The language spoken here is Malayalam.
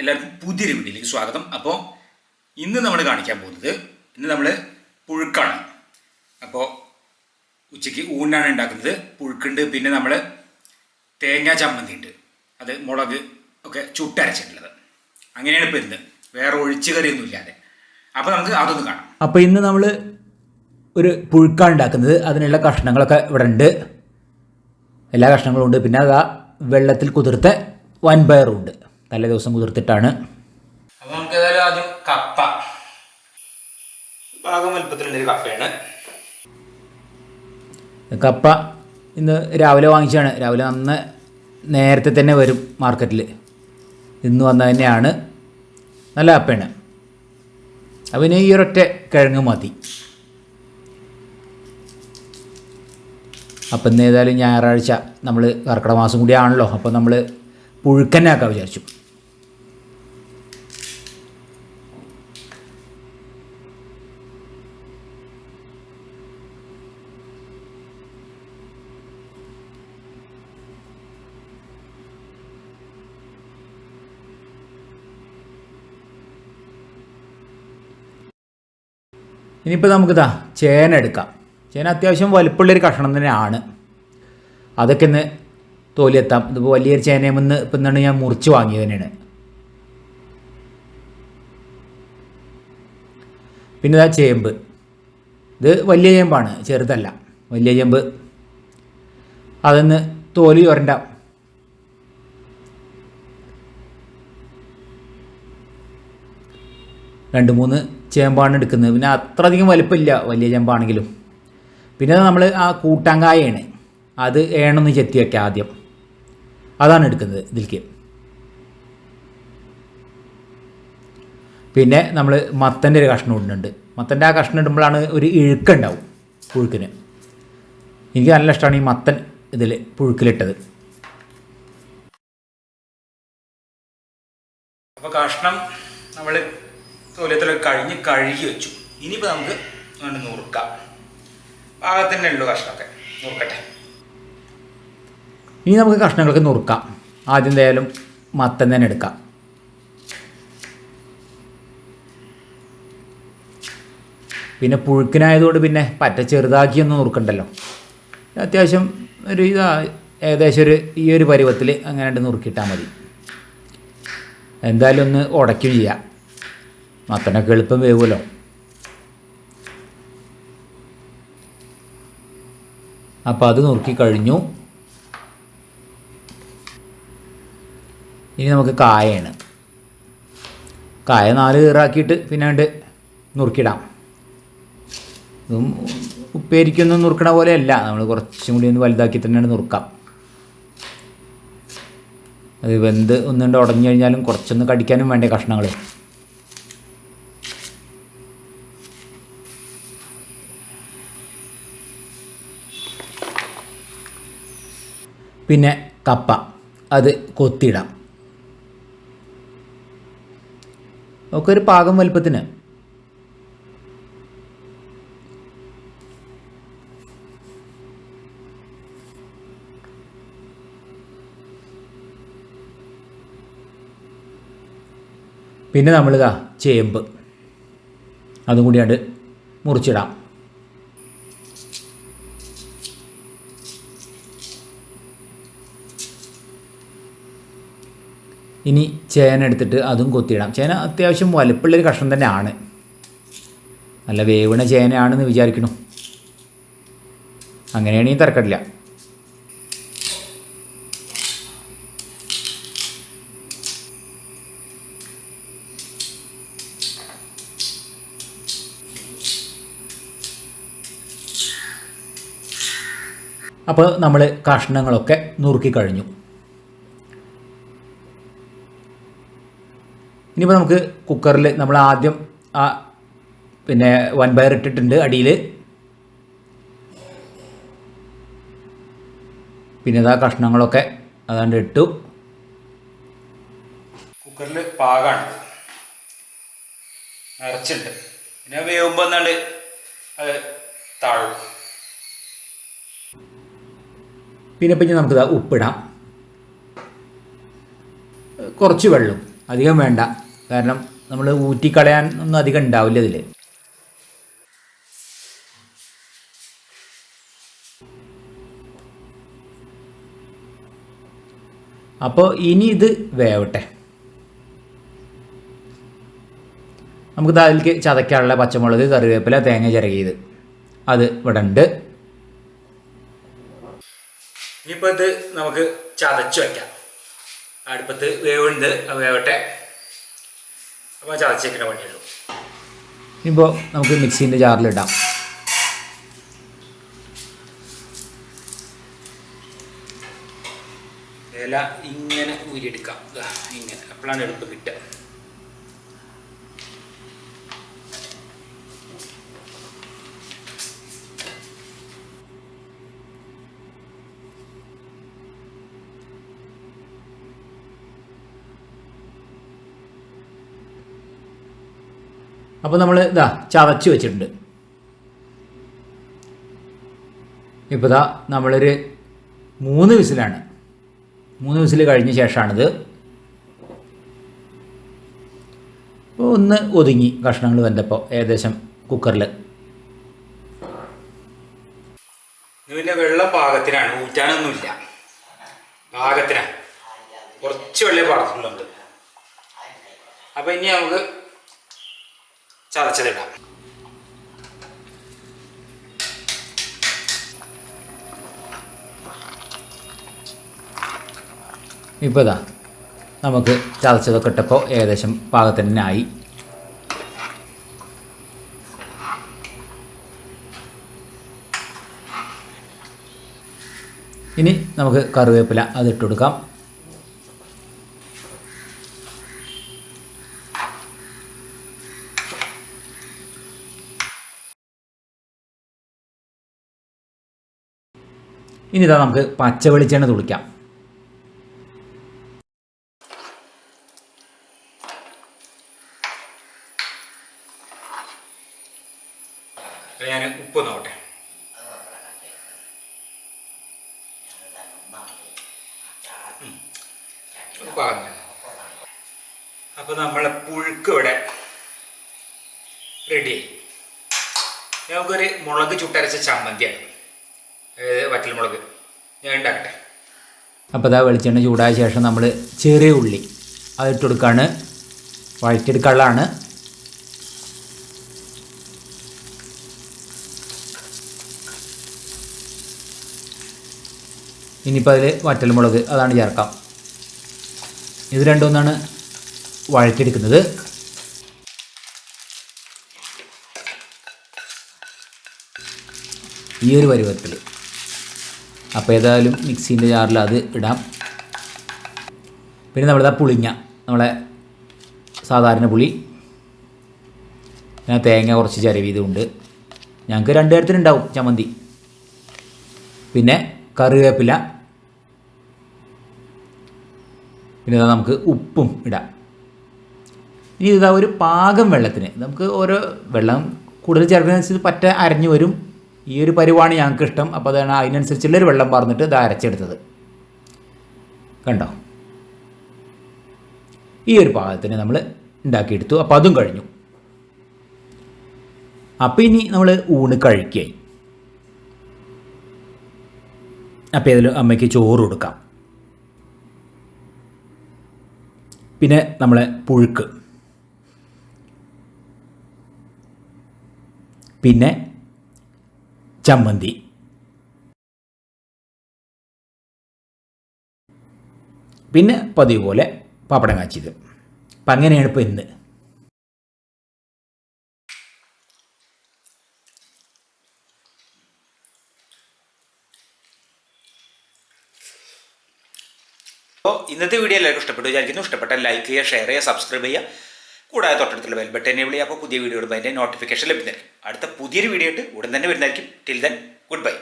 എല്ലാവർക്കും പുതിയൊരു വീഡിയോയിലേക്ക് സ്വാഗതം. അപ്പോൾ ഇന്ന് നമ്മൾ കാണിക്കാൻ പോകുന്നത് ഇന്ന് നമ്മൾ പുഴുക്കാണ്. അപ്പോൾ ഉച്ചയ്ക്ക് ഊണിനാണ് ഉണ്ടാക്കുന്നത്. പുഴുക്കുണ്ട് പിന്നെ നമ്മൾ തേങ്ങാ ചമ്മന്തി ഉണ്ട് അത് മുളക് ഒക്കെ ചുട്ടരച്ചിട്ടുള്ളത്. അങ്ങനെയാണ് ഇപ്പോൾ ഇന്ന്. വേറെ ഒഴിച്ചു കറിയൊന്നും ഇല്ലാതെ. അപ്പോൾ നമുക്ക് അതൊന്ന് കാണാം. അപ്പോൾ ഇന്ന് നമ്മൾ ഒരു പുഴുക്കാണ് ഉണ്ടാക്കുന്നത്. അതിനുള്ള കഷ്ണങ്ങളൊക്കെ ഇവിടെ ഉണ്ട്. എല്ലാ കഷ്ണങ്ങളും ഉണ്ട്. പിന്നെ അതാ വെള്ളത്തിൽ കുതിർത്ത വൻപയറും ഉണ്ട്. തലേ ദിവസം കുതിർത്തിട്ടാണ്. അപ്പോൾ നമുക്ക് ഏതായാലും ആദ്യം കപ്പ. പാകം വലുപ്പത്തിലുള്ളൊരു കപ്പയാണ്. കപ്പ ഇന്ന് രാവിലെ വാങ്ങിച്ചാണ് രാവിലെ അന്ന് നേരത്തെ തന്നെ വരും മാർക്കറ്റിൽ ഇന്ന് വന്ന തന്നെയാണ്. നല്ല കപ്പയാണ്. അപ്പം ഇനി ഈ ഒരൊറ്റ കിഴങ്ങ് മതി. അപ്പം ഇന്ന് ഏതായാലും ഞായറാഴ്ച നമ്മൾ കർക്കിടക മാസം കൂടിയാണല്ലോ. അപ്പം നമ്മൾ പുഴുക്കന്നാക്കാൻ വിചാരിച്ചു. ഇനിയിപ്പോൾ നമുക്കിതാ ചേന എടുക്കാം. ചേന അത്യാവശ്യം വലിപ്പമുള്ളൊരു കഷ്ണം തന്നെയാണ്. അതൊക്കെ ഇന്ന് തോലിയെത്താം. ഇതിപ്പോൾ വലിയൊരു ചേനയെന്ന് ഇപ്പം എന്താണ് ഞാൻ മുറിച്ച് വാങ്ങിയത് തന്നെയാണ്. പിന്നെ ഇതാ ചേമ്പ്. ഇത് വലിയ ചേമ്പാണ് ചെറുതല്ല. വലിയ ചേമ്പ്. അതൊന്ന് തോലി ചൊരണ്ട രണ്ട് മൂന്ന്. ചേമ്പാണ് എടുക്കുന്നത്. പിന്നെ അത്ര അധികം വലിപ്പമില്ല വലിയ ചേമ്പാണെങ്കിലും. പിന്നെ നമ്മൾ ആ കൂട്ടാങ്കായാണ്. അത് ഏണൊന്ന് ചെത്തി വയ്ക്കുക ആദ്യം. അതാണ് എടുക്കുന്നത് ഇതിലേക്ക് പിന്നെ നമ്മൾ മത്തന്റെ ഒരു കഷ്ണം ഇടുന്നുണ്ട്. മത്തന്റെ ആ കഷ്ണം ഇടുമ്പോഴാണ് ഒരു ഇഴുക്കുണ്ടാവും പുഴുക്കിന്. എനിക്ക് നല്ല ഇഷ്ടമാണ് ഈ മത്തൻ ഇതിൽ പുഴുക്കിലിട്ടത്. അപ്പോൾ കഷ്ണം നമ്മൾ തോലത്തിലൊക്കെ കഴിഞ്ഞ് കഴുകി വെച്ചു. ഇനിയിപ്പോൾ നമുക്ക് വേണ്ടി നുറുക്കാം. പാകത്തിന്റെ ഉള്ളു കഷ്ണമൊക്കെ. നുറുക്കട്ടെ. ഇനി നമുക്ക് കഷ്ണങ്ങളൊക്കെ നുറുക്കാം. ആദ്യം എന്തായാലും മത്തൻ തന്നെ എടുക്കാം. പിന്നെ പുഴുക്കിനായതുകൊണ്ട് പിന്നെ പറ്റ ചെറുതാക്കിയൊന്നും നുറുക്കണ്ടല്ലോ. അത്യാവശ്യം ഒരു ഇതാ ഏകദേശം ഒരു ഈ ഒരു പരുവത്തിൽ അങ്ങനെ നുറുക്കിയിട്ടാൽ മതി. എന്തായാലും ഒന്ന് ഉടയ്ക്കും ചെയ്യാം. മത്തനൊക്കെ എളുപ്പം വേവുമല്ലോ അപ്പോൾ അത് നുറുക്കി കഴിഞ്ഞു. ഇനി നമുക്ക് കായയാണ്. കായ നാല് കീറാക്കിയിട്ട് പിന്നെ കണ്ട് നുറുക്കിടാം. ഇതും ഉപ്പേരിക്കൊന്നും നുറുക്കണ പോലെയല്ല. നമ്മൾ കുറച്ചും കൂടി ഒന്ന് വലുതാക്കി തന്നെയാണ് നുറുക്കാം. അത് വെന്ത് ഒന്നുകൊണ്ട് ഉടഞ്ഞു കഴിഞ്ഞാലും കുറച്ചൊന്ന് കടിക്കാനും വേണ്ടേ കഷ്ണങ്ങൾ പിന്നെ കപ്പ. അത് കൊത്തിയിടാം ഒക്കെ ഒരു പാകം വലുപ്പത്തിന്. പിന്നെ നമ്മളിതാ ചേമ്പ്. അതും കൂടിയാണ്ട് മുറിച്ചിടാം. ഇനി ചേന എടുത്തിട്ട് അതും കൊത്തിയിടാം. ചേന അത്യാവശ്യം വലുപ്പമുള്ളൊരു കഷ്ണം തന്നെയാണ്. നല്ല വേവണ ചേനയാണെന്ന് വിചാരിക്കണം അങ്ങനെയാണെങ്കിൽ തിരക്കടില്ല. അപ്പോൾ നമ്മൾ കഷ്ണങ്ങളൊക്കെ നുറുക്കി കഴിഞ്ഞു. ഇനിയിപ്പോൾ നമുക്ക് കുക്കറിൽ നമ്മൾ ആദ്യം ആ പിന്നെ വൻപയർ ഇട്ടിട്ടുണ്ട് അടിയിൽ പിന്നെ ഇതാ കഷ്ണങ്ങളൊക്കെ അതാണ്ട് ഇട്ടു. കുക്കറിൽ പാകാണ്. നിറച്ചിട്ട് പിന്നെ വേവുമ്പോൾ എന്നാണ്ട് അത് താഴും. പിന്നെ പിന്നെ നമുക്ക് ഇതാ ഉപ്പിടാം. കുറച്ച് വെള്ളം. അധികം വേണ്ട. കാരണം നമ്മൾ ഊറ്റിക്കളയാൻ ഒന്നും അധികം ഉണ്ടാവില്ല ഇതിൽ അപ്പോൾ ഇനി ഇത് വേവട്ടെ. നമുക്ക് അതിലേക്ക് ചതയ്ക്കാനുള്ള പച്ചമുളക് കറിവേപ്പില തേങ്ങ ചിരകിയത്. അത് ഇവിടെ ഉണ്ട്. ഇനിയിപ്പോൾ ഇത് നമുക്ക് ചതച്ച് വയ്ക്കാം. അടുപ്പത്ത് വേവുണ്ട് വേവട്ടെ. അപ്പോൾ ചതച്ച് വെക്കുന്ന പണിയുള്ളൂ ഇനിയിപ്പോൾ നമുക്ക് മിക്സീന്റെ ജാറിലിടാം ഇല ഇങ്ങനെ ഊരിയെടുക്കാം. ഇങ്ങനെ. അപ്പോഴാണ് എളുപ്പം കിട്ടുക. അപ്പോൾ നമ്മൾ ഇതാ ചതച്ച് വെച്ചിട്ടുണ്ട്. ഇപ്പോൾ ഇതാ നമ്മളൊരു മൂന്ന് വിസിലാണ്. മൂന്ന് വിസിൽ കഴിഞ്ഞ ശേഷമാണിത് അപ്പോൾ ഒന്ന് ഒതുങ്ങി കഷ്ണങ്ങൾ വെന്തപ്പോൾ ഏകദേശം കുക്കറിൽ പിന്നെ വെള്ളം പാകത്തിനാണ് ഊറ്റാനൊന്നുമില്ല. പാകത്തിനാണ് കുറച്ച് വെള്ളേ പാകത്തിനുണ്ട് അപ്പോൾ ഇനി നമുക്ക് ചതച്ചതിടാം. ഇപ്പോൾ ഇതാ നമുക്ക് ചതച്ചതൊക്കെ ഇട്ടപ്പോൾ ഏകദേശം പാകത്തിന് ആയി. ഇനി നമുക്ക് കറിവേപ്പില അതിട്ട് കൊടുക്കാം. ഇനി ഇതാ നമുക്ക് പച്ച വെളിച്ചെണ്ണ തുളിക്കാം. ഞാൻ ഉപ്പ് നോക്കട്ടെ അപ്പോൾ നമ്മളെ പുഴുക്ക് ഇവിടെ റെഡിയായി നമുക്കൊരു മുളക് ചുട്ടരച്ച ചമ്മന്തിയാണ് അതായത് വറ്റൽ മുളക് ഞാൻ ഉണ്ടാക്കട്ടെ. അപ്പോൾ ഇതാ വെളിച്ചെണ്ണ ചൂടായ ശേഷം നമ്മൾ ചെറിയ ഉള്ളി അതിട്ട് കൊടുക്കുകയാണ് വഴറ്റിയെടുക്കാനുള്ളതാണ്. ഇനിയിപ്പോൾ അതിൽ വറ്റൽമുളക് അതാണ് ചേർക്കാം. ഇത് രണ്ടൊന്നാണ് വഴറ്റിയെടുക്കുന്നത്. ഈ ഒരു പരുവത്തിൽ അപ്പോൾ ഏതായാലും മിക്സീന്റെ ജാറിൽ അത് ഇടാം. പിന്നെ നമ്മളിതാ പുളിങ്ങ നമ്മളെ സാധാരണ പുളി. ഞാൻ തേങ്ങ കുറച്ച് ചരവീതുണ്ട് ഞങ്ങൾക്ക് രണ്ട് തരത്തിലുണ്ടാവും ചമ്മന്തി. പിന്നെ കറിവേപ്പില. പിന്നെ നമുക്ക് ഉപ്പും ഇടാം. ഇനി ഇതാ ഒരു പാകം വെള്ളത്തിന്. നമുക്ക് ഓരോ വെള്ളം കൂടുതൽ ചേർക്കുന്നതനുസരിച്ച് പറ്റ അരഞ്ഞു വരും. ഈ ഒരു പരിവാണ് ഞങ്ങൾക്ക് ഇഷ്ടം അപ്പോൾ അതാണ് അതിനനുസരിച്ചുള്ളൊരു വെള്ളം പറഞ്ഞിട്ട് ഇത് അരച്ചെടുത്തത്. കണ്ടോ? ഈ ഒരു പാകത്തിന് നമ്മൾ ഉണ്ടാക്കിയെടുത്തു. അപ്പോൾ അതും കഴിഞ്ഞു. അപ്പോൾ ഇനി നമ്മൾ ഊണ് കഴിക്കുകയായി അപ്പോൾ ഇതിൽ അമ്മയ്ക്ക് ചോറ് കൊടുക്കാം. പിന്നെ നമ്മളെ പുഴുക്ക്. പിന്നെ ചമ്മന്തി. പിന്നെ പതിവ് പോലെ പപ്പടം കാച്ചിയത്. അപ്പം അങ്ങനെയാണ് ഇപ്പോൾ ഇന്ന്. ഇന്നത്തെ വീഡിയോ എല്ലാവർക്കും ഇഷ്ടപ്പെട്ടു വിചാരിക്കുന്നു. ഇഷ്ടപ്പെട്ട ലൈക്ക് ചെയ്യുക ഷെയർ ചെയ്യുക സബ്സ്ക്രൈബ് ചെയ്യുക. കൂടാതെ തൊട്ടടുത്തുള്ള ബെൽ ബട്ടൺ എനേബിൾ ചെയ്യുക അപ്പോൾ പുതിയ വീഡിയോകൾ അതിന്റെ നോട്ടിഫിക്കേഷൻ ലഭിക്കുന്നതായിരിക്കും അടുത്ത പുതിയൊരു വീഡിയോ ആയിട്ട് ഉടൻ തന്നെ വരുന്നതായിരിക്കും. Till then good bye